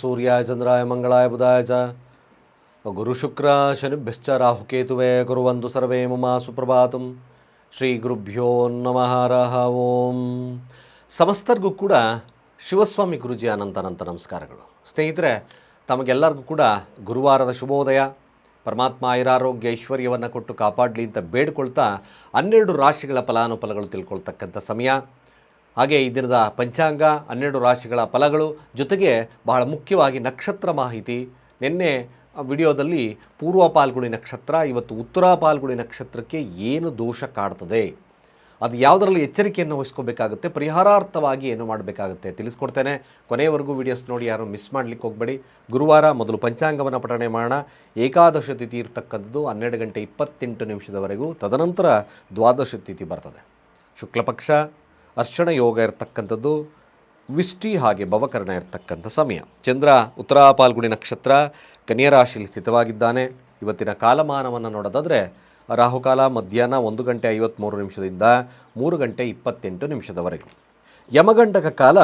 ಸೂರ್ಯಾಯ ಚಂದ್ರಾಯ ಮಂಗಳಾಯ ಬುಧಾಯ ಚ. ಗುರು ಶುಕ್ರ ಶನಿಭ್ಯಶ್ಚ ರಾಹುಕೇತುವೆ ಗುರುವಂದು ಸರ್ವೇ ಮಮ ಸುಪ್ರಭಾತಂ. ಶ್ರೀ ಗುರುಭ್ಯೋ ನಮಃ ಓಂ. ಸಮಸ್ತರಿಗೂ ಕೂಡ ಶಿವಸ್ವಾಮಿ ಗುರುಜಿ ಅನಂತನಂತ ಅನಂತ ನಮಸ್ಕಾರಗಳು. ಸ್ನೇಹಿತರೆ, ತಮಗೆಲ್ಲರಿಗೂ ಕೂಡ ಗುರುವಾರದ ಶುಭೋದಯ. ಪರಮಾತ್ಮ ಐರಾರೋಗ್ಯ ಐಶ್ವರ್ಯವನ್ನು ಕೊಟ್ಟು ಕಾಪಾಡಲಿ ಅಂತ ಬೇಡ್ಕೊಳ್ತಾ ಹನ್ನೆರಡು ರಾಶಿಗಳ ಫಲಾನುಫಲಗಳು ತಿಳ್ಕೊಳ್ತಕ್ಕಂಥ ಸಮಯ. ಹಾಗೆ ಈ ದಿನದ ಪಂಚಾಂಗ, ಹನ್ನೆರಡು ರಾಶಿಗಳ ಫಲಗಳು ಜೊತೆಗೆ ಬಹಳ ಮುಖ್ಯವಾಗಿ ನಕ್ಷತ್ರ ಮಾಹಿತಿ. ನಿನ್ನೆ ವಿಡಿಯೋದಲ್ಲಿ ಪೂರ್ವ ಪಾಲ್ಗುಣಿ ನಕ್ಷತ್ರ, ಇವತ್ತು ಉತ್ತರ ಪಾಲ್ಗುಣಿ ನಕ್ಷತ್ರಕ್ಕೆ ಏನು ದೋಷ ಕಾಡ್ತದೆ? ಅದು ಯಾವುದರಲ್ಲಿ ಎಚ್ಚರಿಕೆಯನ್ನು ವಹಿಸ್ಕೋಬೇಕಾಗುತ್ತೆ? ಪರಿಹಾರಾರ್ಥವಾಗಿ ಏನು ಮಾಡಬೇಕಾಗುತ್ತೆ? ತಿಳಿಸ್ಕೊಡ್ತೇನೆ. ಕೊನೆಯವರೆಗೂ ವಿಡಿಯೋಸ್ ನೋಡಿ, ಯಾರು ಮಿಸ್ ಮಾಡಲಿಕ್ಕೆ ಹೋಗಬೇಡಿ. ಗುರುವಾರ ಮೊದಲು ಪಂಚಾಂಗವನ್ನು ಪಠಣೆ ಮಾಡೋಣ. ಏಕಾದಶ ತಿಥಿ ಇರ್ತಕ್ಕಂಥದ್ದು ಹನ್ನೆರಡು ಗಂಟೆ ಇಪ್ಪತ್ತೆಂಟು ನಿಮಿಷದವರೆಗೂ. ತದನಂತರ ದ್ವಾದಶ ತಿಥಿ ಬರ್ತದೆ. ಶುಕ್ಲಪಕ್ಷ ಅರ್ಶನ ಯೋಗ ಇರತಕ್ಕಂಥದ್ದು ವಿಷ್ಟಿ ಹಾಗೆ ಭವಕರ್ಣ ಇರತಕ್ಕಂಥ ಸಮಯ. ಚಂದ್ರ ಉತ್ತರ ಪಾಲ್ಗುಣಿ ನಕ್ಷತ್ರ ಕನ್ಯಾ ರಾಶಿಯಲ್ಲಿ ಸ್ಥಿತವಾಗಿದ್ದಾನೆ. ಇವತ್ತಿನ ಕಾಲಮಾನವನ್ನು ನೋಡೋದಾದರೆ, ರಾಹುಕಾಲ ಮಧ್ಯಾಹ್ನ ಒಂದು ಗಂಟೆ ಐವತ್ತ್ಮೂರು ನಿಮಿಷದಿಂದ ಮೂರು ಗಂಟೆ ಇಪ್ಪತ್ತೆಂಟು ನಿಮಿಷದವರೆಗೂ. ಯಮಗಂಟಕ ಕಾಲ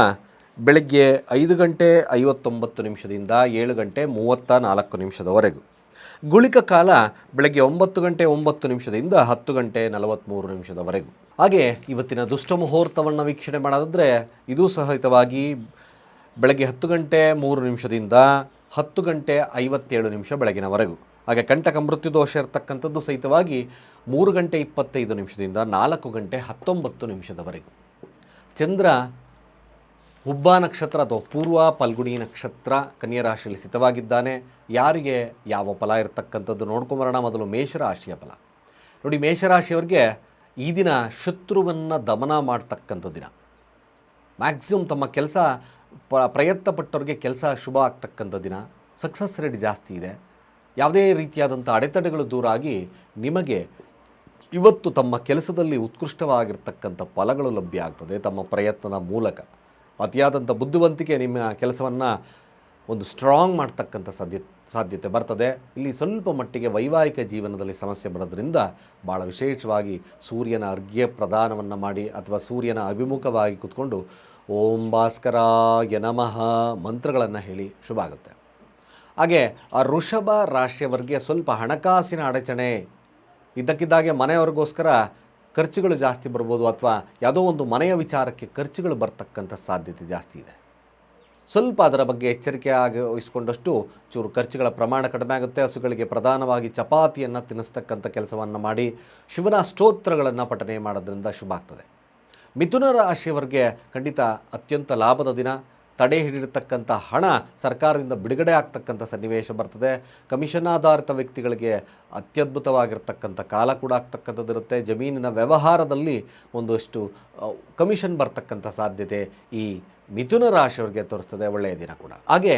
ಬೆಳಗ್ಗೆ ಐದು ಗಂಟೆ ಐವತ್ತೊಂಬತ್ತು ನಿಮಿಷದಿಂದ ಏಳು ಗಂಟೆ ಮೂವತ್ತ ನಾಲ್ಕು ನಿಮಿಷದವರೆಗೂ. ಗುಳಿಕ ಕಾಲ ಬೆಳಗ್ಗೆ ಒಂಬತ್ತು ಗಂಟೆ ಒಂಬತ್ತು ನಿಮಿಷದಿಂದ ಹತ್ತು ಗಂಟೆ ನಲವತ್ತ್ಮೂರು ನಿಮಿಷದವರೆಗೂ. ಹಾಗೆ ಇವತ್ತಿನ ದುಷ್ಟ ಮುಹೂರ್ತವನ್ನು ವೀಕ್ಷಣೆ ಮಾಡೋದಾದರೆ ಇದೂ ಸಹಿತವಾಗಿ ಬೆಳಗ್ಗೆ ಹತ್ತು ಗಂಟೆ ಮೂರು ನಿಮಿಷದಿಂದ ಹತ್ತು ಗಂಟೆ ಐವತ್ತೇಳು ನಿಮಿಷ ಬೆಳಗಿನವರೆಗೂ. ಹಾಗೆ ಕಂಟಕ ಮೃತ್ಯು ದೋಷ ಇರತಕ್ಕಂಥದ್ದು ಸಹಿತವಾಗಿ ಮೂರು ಗಂಟೆ ಇಪ್ಪತ್ತೈದು ನಿಮಿಷದಿಂದ ನಾಲ್ಕು ಗಂಟೆ ಹತ್ತೊಂಬತ್ತು ನಿಮಿಷದವರೆಗೂ. ಚಂದ್ರ ಹುಬ್ಬ ನಕ್ಷತ್ರ ಅಥವಾ ಪೂರ್ವ ಪಲ್ಗುಣಿ ನಕ್ಷತ್ರ ಕನ್ಯರಾಶಿಯಲ್ಲಿ ಸ್ಥಿತವಾಗಿದ್ದಾನೆ. ಯಾರಿಗೆ ಯಾವ ಫಲ ಇರತಕ್ಕಂಥದ್ದು ನೋಡ್ಕೊಂಬರೋಣ. ಮೊದಲು ಮೇಷರಾಶಿಯ ಫಲ. ನೋಡಿ, ಮೇಷರಾಶಿಯವರಿಗೆ ಈ ದಿನ ಶತ್ರುವನ್ನು ದಮನ ಮಾಡ್ತಕ್ಕಂಥ ದಿನ. ಮ್ಯಾಕ್ಸಿಮಮ್ ತಮ್ಮ ಕೆಲಸ ಪ ಪ್ರಯತ್ನ ಕೆಲಸ ಶುಭ ಆಗ್ತಕ್ಕಂಥ ದಿನ. ಸಕ್ಸಸ್ ರೇಟ್ ಜಾಸ್ತಿ ಇದೆ. ಯಾವುದೇ ರೀತಿಯಾದಂಥ ಅಡೆತಡೆಗಳು ದೂರ ಆಗಿ ನಿಮಗೆ ಇವತ್ತು ತಮ್ಮ ಕೆಲಸದಲ್ಲಿ ಉತ್ಕೃಷ್ಟವಾಗಿರ್ತಕ್ಕಂಥ ಫಲಗಳು ಲಭ್ಯ ಆಗ್ತದೆ ತಮ್ಮ ಪ್ರಯತ್ನದ ಮೂಲಕ. ಅತಿಯಾದಂಥ ಬುದ್ಧಿವಂತಿಕೆ ನಿಮ್ಮ ಕೆಲಸವನ್ನು ಒಂದು ಸ್ಟ್ರಾಂಗ್ ಮಾಡ್ತಕ್ಕಂಥ ಸಾಧ್ಯ, ಸಾಧ್ಯತೆ ಬರ್ತದೆ. ಇಲ್ಲಿ ಸ್ವಲ್ಪ ಮಟ್ಟಿಗೆ ವೈವಾಹಿಕ ಜೀವನದಲ್ಲಿ ಸಮಸ್ಯೆ ಬರೋದ್ರಿಂದ ಭಾಳ ವಿಶೇಷವಾಗಿ ಸೂರ್ಯನ ಅರ್ಘ್ಯ ಪ್ರದಾನವನ್ನು ಮಾಡಿ ಅಥವಾ ಸೂರ್ಯನ ಅಭಿಮುಖವಾಗಿ ಕೂತ್ಕೊಂಡು ಓಂ ಭಾಸ್ಕರ ಯನಮಃ ಮಂತ್ರಗಳನ್ನು ಹೇಳಿ ಶುಭ ಆಗುತ್ತೆ. ಹಾಗೆ ಆ ಋಷಭ ರಾಶಿಯವರಿಗೆ ಸ್ವಲ್ಪ ಹಣಕಾಸಿನ ಅಡಚಣೆ ಇದ್ದಕ್ಕಿದ್ದಾಗೆ ಮನೆಯವ್ರಿಗೋಸ್ಕರ ಖರ್ಚುಗಳು ಜಾಸ್ತಿ ಬರ್ಬೋದು ಅಥವಾ ಯಾವುದೋ ಒಂದು ಮನೆಯ ವಿಚಾರಕ್ಕೆ ಖರ್ಚುಗಳು ಬರ್ತಕ್ಕಂಥ ಸಾಧ್ಯತೆ ಜಾಸ್ತಿ ಇದೆ. ಸ್ವಲ್ಪ ಅದರ ಬಗ್ಗೆ ಎಚ್ಚರಿಕೆ ಆಗಿ ವಹಿಸ್ಕೊಂಡಷ್ಟು ಚೂರು ಖರ್ಚುಗಳ ಪ್ರಮಾಣ ಕಡಿಮೆ ಆಗುತ್ತೆ. ಹಸುಗಳಿಗೆ ಪ್ರಧಾನವಾಗಿ ಚಪಾತಿಯನ್ನು ತಿನ್ನಿಸ್ತಕ್ಕಂಥ ಕೆಲಸವನ್ನು ಮಾಡಿ ಶಿವನ ಸ್ತೋತ್ರಗಳನ್ನು ಪಠನೆ ಮಾಡೋದ್ರಿಂದ ಶುಭ ಆಗ್ತದೆ. ಮಿಥುನ ರಾಶಿಯವರಿಗೆ ಖಂಡಿತ ಅತ್ಯಂತ ಲಾಭದ ದಿನ. ತಡೆ ಹಿಡಿರತಕ್ಕಂಥ ಹಣ ಸರ್ಕಾರದಿಂದ ಬಿಡುಗಡೆ ಆಗ್ತಕ್ಕಂಥ ಸನ್ನಿವೇಶ ಬರ್ತದೆ. ಕಮಿಷನ್ ಆಧಾರಿತ ವ್ಯಕ್ತಿಗಳಿಗೆ ಅತ್ಯದ್ಭುತವಾಗಿರ್ತಕ್ಕಂಥ ಕಾಲ ಕೂಡ ಆಗ್ತಕ್ಕಂಥದ್ದಿರುತ್ತೆ. ಜಮೀನಿನ ವ್ಯವಹಾರದಲ್ಲಿ ಒಂದಷ್ಟು ಕಮಿಷನ್ ಬರ್ತಕ್ಕಂಥ ಸಾಧ್ಯತೆ ಈ ಮಿಥುನ ರಾಶಿಯವ್ರಿಗೆ ತೋರಿಸ್ತದೆ, ಒಳ್ಳೆಯ ದಿನ ಕೂಡ. ಹಾಗೆ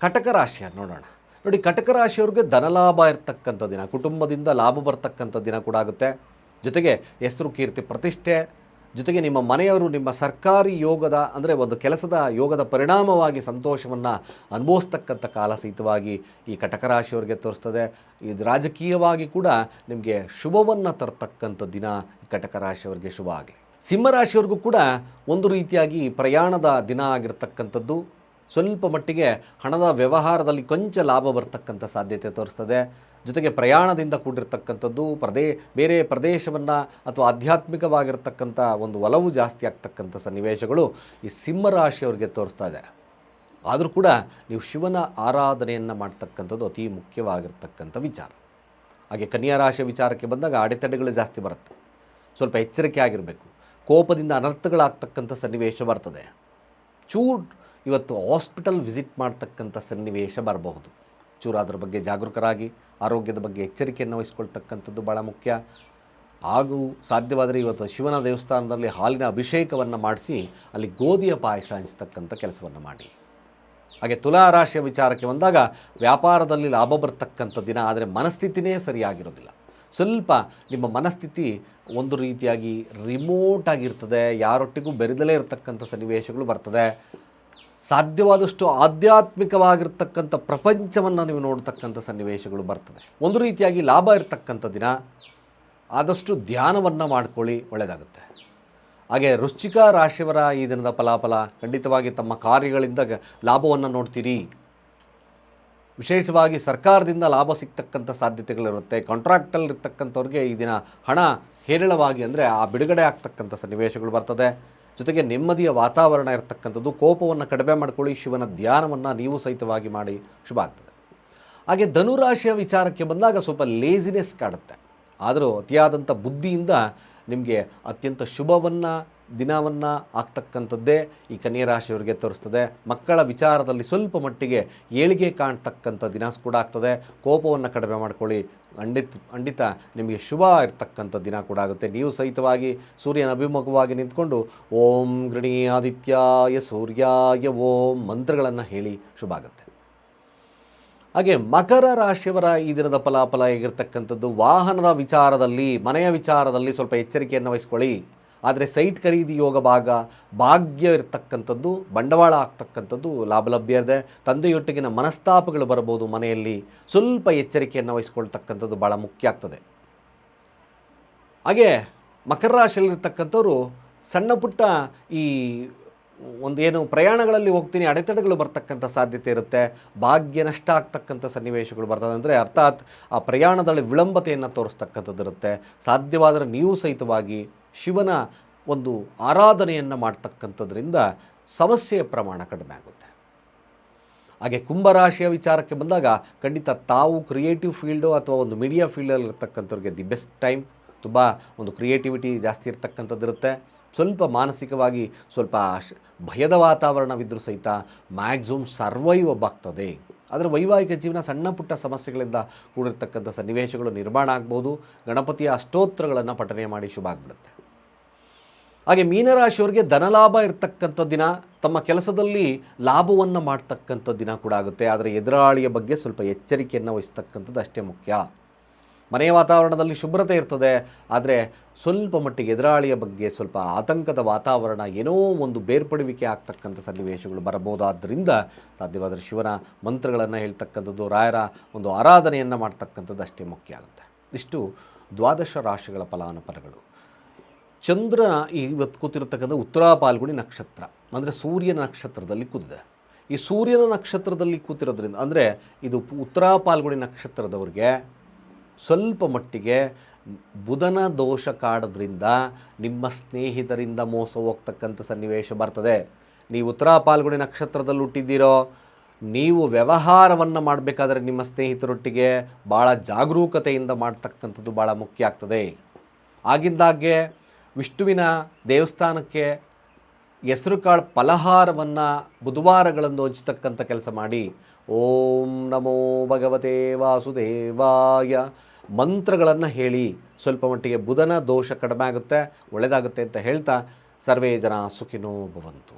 ಕಟಕ ರಾಶಿಯ ನೋಡೋಣ. ನೋಡಿ, ಕಟಕ ರಾಶಿಯವ್ರಿಗೆ ಧನಲಾಭ ಇರ್ತಕ್ಕಂಥ ದಿನ, ಕುಟುಂಬದಿಂದ ಲಾಭ ಬರ್ತಕ್ಕಂಥ ದಿನ ಕೂಡ ಆಗುತ್ತೆ. ಜೊತೆಗೆ ಹೆಸರು, ಕೀರ್ತಿ, ಪ್ರತಿಷ್ಠೆ, ಜೊತೆಗೆ ನಿಮ್ಮ ಮನೆಯವರು ನಿಮ್ಮ ಸರ್ಕಾರಿ ಯೋಗದ, ಅಂದರೆ ಒಂದು ಕೆಲಸದ ಯೋಗದ ಪರಿಣಾಮವಾಗಿ ಸಂತೋಷವನ್ನು ಅನುಭವಿಸ್ತಕ್ಕಂಥ ಕಾಲ ಸಹಿತವಾಗಿ ಈ ಕಟಕ ರಾಶಿಯವರಿಗೆ ತೋರಿಸ್ತದೆ. ಇದು ರಾಜಕೀಯವಾಗಿ ಕೂಡ ನಿಮಗೆ ಶುಭವನ್ನು ತರ್ತಕ್ಕಂಥ ದಿನ ಈ ಕಟಕ ರಾಶಿಯವರಿಗೆ ಶುಭ ಆಗಲಿ. ಸಿಂಹರಾಶಿಯವ್ರಿಗೂ ಕೂಡ ಒಂದು ರೀತಿಯಾಗಿ ಪ್ರಯಾಣದ ದಿನ ಆಗಿರತಕ್ಕಂಥದ್ದು. ಸ್ವಲ್ಪ ಮಟ್ಟಿಗೆ ಹಣದ ವ್ಯವಹಾರದಲ್ಲಿ ಕೊಂಚ ಲಾಭ ಬರ್ತಕ್ಕಂಥ ಸಾಧ್ಯತೆ ತೋರಿಸ್ತದೆ. ಜೊತೆಗೆ ಪ್ರಯಾಣದಿಂದ ಕೂಡಿರ್ತಕ್ಕಂಥದ್ದು, ಪ್ರದೇ, ಬೇರೆ ಪ್ರದೇಶವನ್ನು ಅಥವಾ ಆಧ್ಯಾತ್ಮಿಕವಾಗಿರ್ತಕ್ಕಂಥ ಒಂದು ಒಲವು ಜಾಸ್ತಿ ಆಗ್ತಕ್ಕಂಥ ಸನ್ನಿವೇಶಗಳು ಈ ಸಿಂಹರಾಶಿಯವರಿಗೆ ತೋರಿಸ್ತಾ ಇದೆ. ಆದರೂ ಕೂಡ ನೀವು ಶಿವನ ಆರಾಧನೆಯನ್ನು ಮಾಡ್ತಕ್ಕಂಥದ್ದು ಅತಿ ಮುಖ್ಯವಾಗಿರ್ತಕ್ಕಂಥ ವಿಚಾರ. ಹಾಗೆ ಕನ್ಯಾ ರಾಶಿಯ ವಿಚಾರಕ್ಕೆ ಬಂದಾಗ ಅಡೆತಡೆಗಳು ಜಾಸ್ತಿ ಬರುತ್ತೆ. ಸ್ವಲ್ಪ ಎಚ್ಚರಿಕೆ ಆಗಿರಬೇಕು. ಕೋಪದಿಂದ ಅನರ್ಥಗಳಾಗ್ತಕ್ಕಂಥ ಸನ್ನಿವೇಶ ಬರ್ತದೆ. ಚೂರ್ ಇವತ್ತು ಹಾಸ್ಪಿಟಲ್ ವಿಸಿಟ್ ಮಾಡ್ತಕ್ಕಂಥ ಸನ್ನಿವೇಶ ಬರಬಹುದು. ಚೂರು ಅದರ ಬಗ್ಗೆ ಜಾಗರೂಕರಾಗಿ, ಆರೋಗ್ಯದ ಬಗ್ಗೆ ಎಚ್ಚರಿಕೆಯನ್ನು ವಹಿಸ್ಕೊಳ್ತಕ್ಕಂಥದ್ದು ಭಾಳ ಮುಖ್ಯ. ಹಾಗೂ ಸಾಧ್ಯವಾದರೆ ಇವತ್ತು ಶಿವನ ದೇವಸ್ಥಾನದಲ್ಲಿ ಹಾಲಿನ ಅಭಿಷೇಕವನ್ನು ಮಾಡಿಸಿ, ಅಲ್ಲಿ ಗೋಧಿಯ ಪಾಯಸ ಹಂಚ್ತಕ್ಕಂಥ ಕೆಲಸವನ್ನು ಮಾಡಿ. ಹಾಗೆ ತುಲಾ ರಾಶಿಯ ವಿಚಾರಕ್ಕೆ ಬಂದಾಗ ವ್ಯಾಪಾರದಲ್ಲಿ ಲಾಭ ಬರ್ತಕ್ಕಂಥ ದಿನ, ಆದರೆ ಮನಸ್ಥಿತಿನೇ ಸರಿಯಾಗಿರೋದಿಲ್ಲ. ಸ್ವಲ್ಪ ನಿಮ್ಮ ಮನಸ್ಥಿತಿ ಒಂದು ರೀತಿಯಾಗಿ ರಿಮೋಟ್ ಆಗಿರ್ತದೆ, ಯಾರೊಟ್ಟಿಗೂ ಬೆರೆದಲೇ ಇರತಕ್ಕಂಥ ಸನ್ನಿವೇಶಗಳು ಬರ್ತದೆ. ಸಾಧ್ಯವಾದಷ್ಟು ಆಧ್ಯಾತ್ಮಿಕವಾಗಿರ್ತಕ್ಕಂಥ ಪ್ರಪಂಚವನ್ನು ನೀವು ನೋಡ್ತಕ್ಕಂಥ ಸನ್ನಿವೇಶಗಳು ಬರ್ತದೆ. ಒಂದು ರೀತಿಯಾಗಿ ಲಾಭ ಇರತಕ್ಕಂಥ ದಿನ, ಆದಷ್ಟು ಧ್ಯಾನವನ್ನು ಮಾಡ್ಕೊಳ್ಳಿ, ಒಳ್ಳೆಯದಾಗುತ್ತೆ. ಹಾಗೆ ರುಚಿಕ ರಾಶಿಯವರ ಈ ದಿನದ ಫಲಾಫಲ, ಖಂಡಿತವಾಗಿ ತಮ್ಮ ಕಾರ್ಯಗಳಿಂದ ಲಾಭವನ್ನು ನೋಡ್ತೀರಿ. ವಿಶೇಷವಾಗಿ ಸರ್ಕಾರದಿಂದ ಲಾಭ ಸಿಗ್ತಕ್ಕಂಥ ಸಾಧ್ಯತೆಗಳಿರುತ್ತೆ. ಕಾಂಟ್ರಾಕ್ಟಲ್ಲಿ ಇರ್ತಕ್ಕಂಥವ್ರಿಗೆ ಈ ದಿನ ಹಣ ಹೇರಳವಾಗಿ ಅಂದರೆ ಆ ಬಿಡುಗಡೆ ಆಗ್ತಕ್ಕಂಥ ಸನ್ನಿವೇಶಗಳು ಬರ್ತದೆ. ಜೊತೆಗೆ ನೆಮ್ಮದಿಯ ವಾತಾವರಣ ಇರತಕ್ಕಂಥದ್ದು ಕೋಪವನ್ನು ಕಡಿಮೆ ಮಾಡ್ಕೊಳ್ಳಿ, ಶಿವನ ಧ್ಯಾನವನ್ನು ನೀವು ಸಹಿತವಾಗಿ ಮಾಡಿ. ಶುಭ ಆಗ್ತದೆ. ಹಾಗೆ ಧನುರಾಶಿಯ ವಿಚಾರಕ್ಕೆ ಬಂದಾಗ ಸ್ವಲ್ಪ ಲೇಸಿನೆಸ್ ಕಾಡುತ್ತೆ. ಆದರೂ ಅತಿಯಾದಂಥ ಬುದ್ಧಿಯಿಂದ ನಿಮಗೆ ಅತ್ಯಂತ ಶುಭವನ್ನು ದಿನವನ್ನು ಆಗ್ತಕ್ಕಂಥದ್ದೇ ಈ ಕನ್ಯಾ ರಾಶಿಯವರಿಗೆ ತೋರಿಸ್ತದೆ. ಮಕ್ಕಳ ವಿಚಾರದಲ್ಲಿ ಸ್ವಲ್ಪ ಮಟ್ಟಿಗೆ ಏಳಿಗೆ ಕಾಣ್ತಕ್ಕಂಥ ದಿನ ಕೂಡ ಆಗ್ತದೆ. ಕೋಪವನ್ನು ಕಡಿಮೆ ಮಾಡ್ಕೊಳ್ಳಿ. ಖಂಡಿತ ಖಂಡಿತ ನಿಮಗೆ ಶುಭ ಇರ್ತಕ್ಕಂಥ ದಿನ ಕೂಡ ಆಗುತ್ತೆ. ನೀವು ಸಹಿತವಾಗಿ ಸೂರ್ಯನ ಅಭಿಮುಖವಾಗಿ ನಿಂತ್ಕೊಂಡು ಓಂ ಗೃಣಿ ಆದಿತ್ಯಾಯ ಸೂರ್ಯಾಯ ಓಂ ಮಂತ್ರಗಳನ್ನು ಹೇಳಿ ಶುಭ ಆಗುತ್ತೆ. ಹಾಗೆ ಮಕರ ರಾಶಿಯವರ ಈ ದಿನದ ಫಲಾಫಲ ಹೇಗಿರ್ತಕ್ಕಂಥದ್ದು? ವಾಹನದ ವಿಚಾರದಲ್ಲಿ, ಮನೆಯ ವಿಚಾರದಲ್ಲಿ ಸ್ವಲ್ಪ ಎಚ್ಚರಿಕೆಯನ್ನು ವಹಿಸ್ಕೊಳ್ಳಿ. ಆದರೆ ಸೈಟ್ ಖರೀದಿ ಯೋಗ ಭಾಗ ಭಾಗ್ಯ ಇರತಕ್ಕಂಥದ್ದು, ಬಂಡವಾಳ ಆಗ್ತಕ್ಕಂಥದ್ದು ಲಾಭ ಲಭ್ಯ ಇದೆ ತಂದೆಯೊಟ್ಟಿಗಿನ ಮನಸ್ತಾಪಗಳು ಬರಬಹುದು ಮನೆಯಲ್ಲಿ. ಸ್ವಲ್ಪ ಎಚ್ಚರಿಕೆಯನ್ನು ವಹಿಸ್ಕೊಳ್ತಕ್ಕಂಥದ್ದು ಭಾಳ ಮುಖ್ಯ ಆಗ್ತದೆ. ಹಾಗೆ ಮಕರ ರಾಶಿಯಲ್ಲಿರ್ತಕ್ಕಂಥವ್ರು ಸಣ್ಣ ಪುಟ್ಟ ಈ ಒಂದೇನು ಪ್ರಯಾಣಗಳಲ್ಲಿ ಹೋಗ್ತೀನಿ, ಅಡೆತಡೆಗಳು ಬರ್ತಕ್ಕಂಥ ಸಾಧ್ಯತೆ ಇರುತ್ತೆ. ಭಾಗ್ಯ ನಷ್ಟ ಆಗ್ತಕ್ಕಂಥ ಸನ್ನಿವೇಶಗಳು ಬರ್ತದೆ ಅಂದರೆ ಅರ್ಥಾತ್ ಆ ಪ್ರಯಾಣದಲ್ಲಿ ವಿಳಂಬತೆಯನ್ನು ತೋರಿಸ್ತಕ್ಕಂಥದ್ದು ಇರುತ್ತೆ. ಸಾಧ್ಯವಾದರೆ ನೀವು ಸಹಿತವಾಗಿ ಶಿವನ ಒಂದು ಆರಾಧನೆಯನ್ನು ಮಾಡ್ತಕ್ಕಂಥದ್ರಿಂದ ಸಮಸ್ಯೆಯ ಪ್ರಮಾಣ ಕಡಿಮೆ ಆಗುತ್ತೆ. ಹಾಗೆ ಕುಂಭರಾಶಿಯ ವಿಚಾರಕ್ಕೆ ಬಂದಾಗ ಖಂಡಿತ ತಾವು ಕ್ರಿಯೇಟಿವ್ ಫೀಲ್ಡು ಅಥವಾ ಒಂದು ಮೀಡಿಯಾ ಫೀಲ್ಡಲ್ಲಿ ಇರ್ತಕ್ಕಂಥವ್ರಿಗೆ ದಿ ಬೆಸ್ಟ್ ಟೈಮ್ ತುಂಬ ಒಂದು ಕ್ರಿಯೇಟಿವಿಟಿ ಜಾಸ್ತಿ ಇರ್ತಕ್ಕಂಥದ್ದು ಇರುತ್ತೆ. ಸ್ವಲ್ಪ ಮಾನಸಿಕವಾಗಿ ಸ್ವಲ್ಪ ಭಯದ ವಾತಾವರಣವಿದ್ದರೂ ಸಹಿತ ಮ್ಯಾಕ್ಸಿಮಮ್ ಸರ್ವೈವ್ ಆಗ್ತದೆ. ಆದರೆ ವೈವಾಹಿಕ ಜೀವನ ಸಣ್ಣ ಪುಟ್ಟ ಸಮಸ್ಯೆಗಳಿಂದ ಕೂಡಿರ್ತಕ್ಕಂಥ ಸನ್ನಿವೇಶಗಳು ನಿರ್ಮಾಣ ಆಗ್ಬೋದು. ಗಣಪತಿಯ ಅಷ್ಟೋತ್ರಗಳನ್ನು ಪಠನೆ ಮಾಡಿ ಶುಭ ಆಗಿಬಿಡುತ್ತೆ. ಹಾಗೆ ಮೀನರಾಶಿಯವರಿಗೆ ಧನಲಾಭ ಇರತಕ್ಕಂಥ ದಿನ, ತಮ್ಮ ಕೆಲಸದಲ್ಲಿ ಲಾಭವನ್ನು ಮಾಡ್ತಕ್ಕಂಥ ದಿನ ಕೂಡ ಆಗುತ್ತೆ. ಆದರೆ ಎದುರಾಳಿಯ ಬಗ್ಗೆ ಸ್ವಲ್ಪ ಎಚ್ಚರಿಕೆಯನ್ನು ವಹಿಸ್ತಕ್ಕಂಥದ್ದು ಅಷ್ಟೇ ಮುಖ್ಯ. ಮನೆಯ ವಾತಾವರಣದಲ್ಲಿ ಶುಭ್ರತೆ ಇರ್ತದೆ. ಆದರೆ ಸ್ವಲ್ಪ ಮಟ್ಟಿಗೆ ಎದುರಾಳಿಯ ಬಗ್ಗೆ ಸ್ವಲ್ಪ ಆತಂಕದ ವಾತಾವರಣ ಏನೋ ಒಂದು ಬೇರ್ಪಡುವಿಕೆ ಆಗ್ತಕ್ಕಂಥ ಸನ್ನಿವೇಶಗಳು ಬರಬಹುದಾದ್ದರಿಂದ ಸಾಧ್ಯವಾದರೆ ಶಿವನ ಮಂತ್ರಗಳನ್ನು ಹೇಳ್ತಕ್ಕಂಥದ್ದು, ರಾಯರ ಒಂದು ಆರಾಧನೆಯನ್ನು ಮಾಡ್ತಕ್ಕಂಥದ್ದು ಅಷ್ಟೇ ಮುಖ್ಯ ಆಗುತ್ತೆ. ಇಷ್ಟು ದ್ವಾದಶ ರಾಶಿಗಳ ಫಲಾನುಫಲಗಳು ಚಂದ್ರ ಇವತ್ತು ಕೂತಿರತಕ್ಕಂಥ ಉತ್ತರ ಪಾಲ್ಗುಣಿ ನಕ್ಷತ್ರ, ಅಂದರೆ ಸೂರ್ಯನ ನಕ್ಷತ್ರದಲ್ಲಿ ಕೂತಿದೆ. ಈ ಸೂರ್ಯನ ನಕ್ಷತ್ರದಲ್ಲಿ ಕೂತಿರೋದ್ರಿಂದ, ಅಂದರೆ ಇದು ಉತ್ತರಾ ಪಾಲ್ಗುಣಿ ನಕ್ಷತ್ರದವ್ರಿಗೆ ಸ್ವಲ್ಪ ಮಟ್ಟಿಗೆ ಬುಧನ ದೋಷ ಕಾಡೋದ್ರಿಂದ ನಿಮ್ಮ ಸ್ನೇಹಿತರಿಂದ ಮೋಸ ಹೋಗ್ತಕ್ಕಂಥ ಸನ್ನಿವೇಶ ಬರ್ತದೆ. ನೀವು ಉತ್ತರ ಪಾಲ್ಗುಣಿ ನಕ್ಷತ್ರದಲ್ಲಿ ಹುಟ್ಟಿದ್ದೀರೋ, ನೀವು ವ್ಯವಹಾರವನ್ನು ಮಾಡಬೇಕಾದ್ರೆ ನಿಮ್ಮ ಸ್ನೇಹಿತರೊಟ್ಟಿಗೆ ಭಾಳ ಜಾಗರೂಕತೆಯಿಂದ ಮಾಡ್ತಕ್ಕಂಥದ್ದು ಭಾಳ ಮುಖ್ಯ ಆಗ್ತದೆ. ಆಗಿಂದಾಗೆ ವಿಷ್ಣುವಿನ ದೇವಸ್ಥಾನಕ್ಕೆ ಹೆಸರುಕಾಳು ಫಲಹಾರವನ್ನು ಬುಧವಾರಗಳಂದು ಹಂಚತಕ್ಕಂಥ ಕೆಲಸ ಮಾಡಿ, ಓಂ ನಮೋ ಭಗವತೆ ವಾಸುದೇವಾಯ ಮಂತ್ರಗಳನ್ನು ಹೇಳಿ ಸ್ವಲ್ಪ ಮಟ್ಟಿಗೆ ಬುಧನ ದೋಷ ಕಡಿಮೆ ಆಗುತ್ತೆ ಒಳ್ಳೆಯದಾಗುತ್ತೆ ಅಂತ ಹೇಳ್ತಾ ಸರ್ವೇ ಜನ ಸುಖಿನೋ ಭವಂತು.